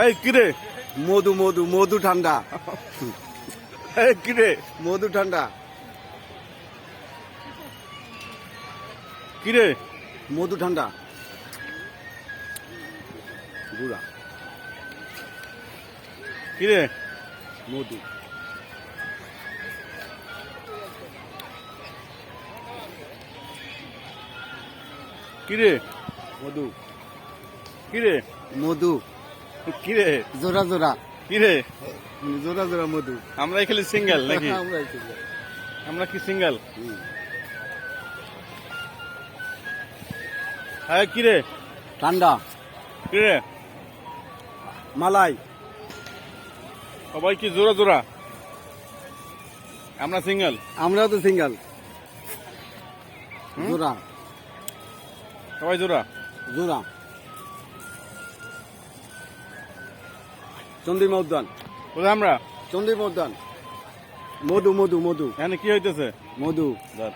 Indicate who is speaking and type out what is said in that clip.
Speaker 1: এই কিরে
Speaker 2: মধু মধু মধু ঠান্ডা।
Speaker 1: এই কিরে
Speaker 2: মধু ঠান্ডা।
Speaker 1: কিরে
Speaker 2: মধু ঠান্ডা। গুড়া।
Speaker 1: কিরে
Speaker 2: মধু।
Speaker 1: কিরে
Speaker 2: মধু।
Speaker 1: কিরে
Speaker 2: মধু।
Speaker 1: কিরে?
Speaker 2: জোড়া জোড়া।
Speaker 1: কিরে?
Speaker 2: জোড়া জোড়া মধু।
Speaker 1: আমরা খালি সিঙ্গেল নাকি?
Speaker 2: আমরা
Speaker 1: কি সিঙ্গেল। হ্যাঁ কিরে?
Speaker 2: ঠান্ডা।
Speaker 1: কিরে?
Speaker 2: মালাই।
Speaker 1: সবাই কি জোড়া জোড়া? আমরা সিঙ্গেল?
Speaker 2: আমরাও তো সিঙ্গেল। জোড়া।
Speaker 1: সবাই জোড়া?
Speaker 2: জোড়া। চন্দ্রিমা উদ্যান
Speaker 1: কোথায় আমরা।
Speaker 2: চন্দ্রিমা উদ্যান মধু মধু মধু।
Speaker 1: এখানে কি হইতেছে?
Speaker 2: মধু।
Speaker 1: ধর